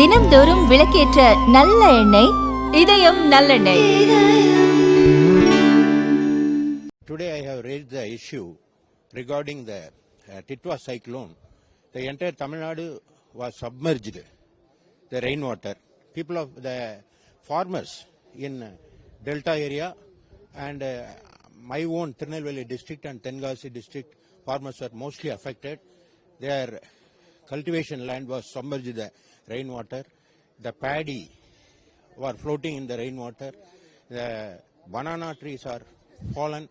தினம்தோறும் விளக்கேற்ற நல்ல எண்ணெய் இதயம் நல்லெண்ணெய் Today I have raised the issue regarding the uh, Titwa cyclone. The entire Tamil Nadu was submerged, the rainwater. People of the farmers in Delta area and uh, my own Tirunelveli district and tengasi district farmers were mostly affected. Their cultivation land was submerged in the rainwater. The paddy were floating in the rainwater. The banana trees are fallen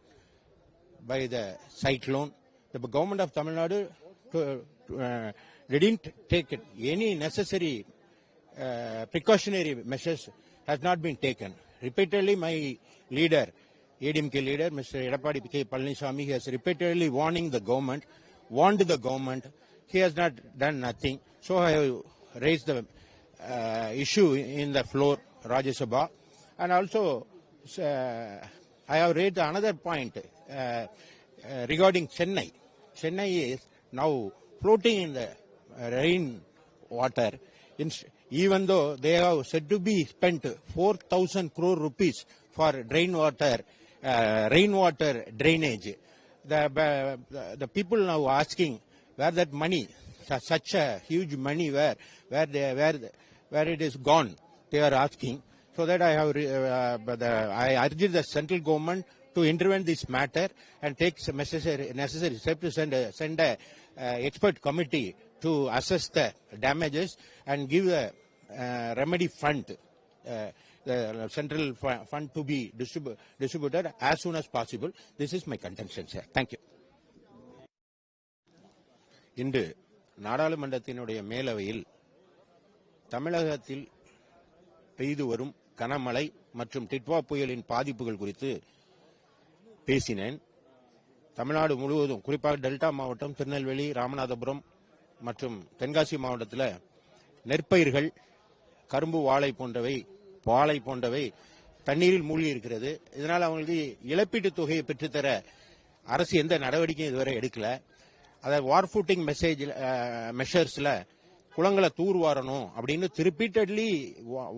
by the cyclone. The government of Tamil Nadu to, uh, didn't take any necessary uh, precautionary measures has not been taken. Repeatedly, my leader, ADMK leader, Mr. Edapadi K. Palaniswamy, has repeatedly warning the government, warned the government. He has not done nothing. So I have raised the uh, issue in the floor, Rajya Sabha, and also uh, I have raised another point uh, uh, regarding Chennai. Chennai is now floating in the uh, rain water. In, even though they have said to be spent 4,000 crore rupees for drain water, uh, rainwater drainage. The, the, the people now asking where that money, such a huge money, where where they, where where it is gone, they are asking. So that I have, re- uh, the, I urge the central government to intervene this matter and take necessary necessary steps to send a, send a uh, expert committee to assess the damages and give a uh, remedy fund. Uh, the central fund to be distribu- distributed as soon as possible. This is my contention, sir. Thank you. இன்று நாடாளுமன்றத்தினுடைய மேலவையில் தமிழகத்தில் பெய்து வரும் கனமழை மற்றும் டிட்வா புயலின் பாதிப்புகள் குறித்து பேசினேன். தமிழ்நாடு முழுவதும் குறிப்பாக டெல்டா மாவட்டம் திருநெல்வேலி ராமநாதபுரம் மற்றும் தென்காசி மாவட்டத்தில் நெற்பயிர்கள் கரும்பு வாழை போன்றவை வாழை போன்றவை தண்ணீரில் மூழ்கி இருக்கிறது இதனால் அவங்களுக்கு இழப்பீட்டுத் தொகையை பெற்றுத்தர அரசு எந்த நடவடிக்கையும் இதுவரை எடுக்கல. அதாவது வார் ஃபுட்டிங் மெசேஜ் மெஷர்ஸ்ல குளங்களை தூர்வாரணும் அப்படின்னு ரிப்பீட்டட்லி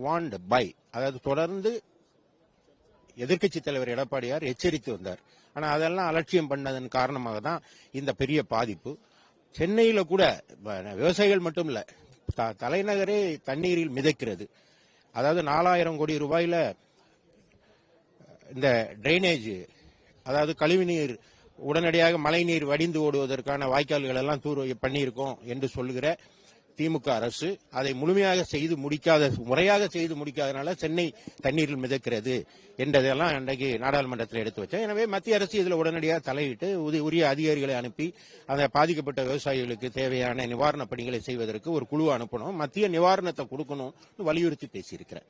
வாண்ட் பை அதாவது தொடர்ந்து எதிர்க்கட்சி தலைவர் எடப்பாடியார் எச்சரித்து வந்தார். ஆனால் அதெல்லாம் அலட்சியம் பண்ணதன் காரணமாக தான் இந்த பெரிய பாதிப்பு. சென்னையில் கூட விவசாயிகள் மட்டும் இல்லை த- தலைநகரே தண்ணீரில் மிதக்கிறது. அதாவது நாலாயிரம் கோடி ரூபாயில் இந்த டிரைனேஜ் அதாவது கழிவுநீர் உடனடியாக மழைநீர் வடிந்து ஓடுவதற்கான வாய்க்கால்கள் எல்லாம் தூர் பண்ணியிருக்கோம் என்று சொல்லுகிற திமுக அரசு அதை முழுமையாக செய்து முடிக்காத முறையாக செய்து முடிக்காதனால சென்னை தண்ணீரில் மிதக்கிறது என்றதெல்லாம் அன்றைக்கு நாடாளுமன்றத்தில் எடுத்து வச்சேன். எனவே மத்திய அரசு இதில் உடனடியாக தலையிட்டு உரிய அதிகாரிகளை அனுப்பி அந்த பாதிக்கப்பட்ட விவசாயிகளுக்கு தேவையான நிவாரணப் பணிகளை செய்வதற்கு ஒரு குழு அனுப்பணும். மத்திய நிவாரணத்தை கொடுக்கணும்னு வலியுறுத்தி பேசியிருக்கிறேன்.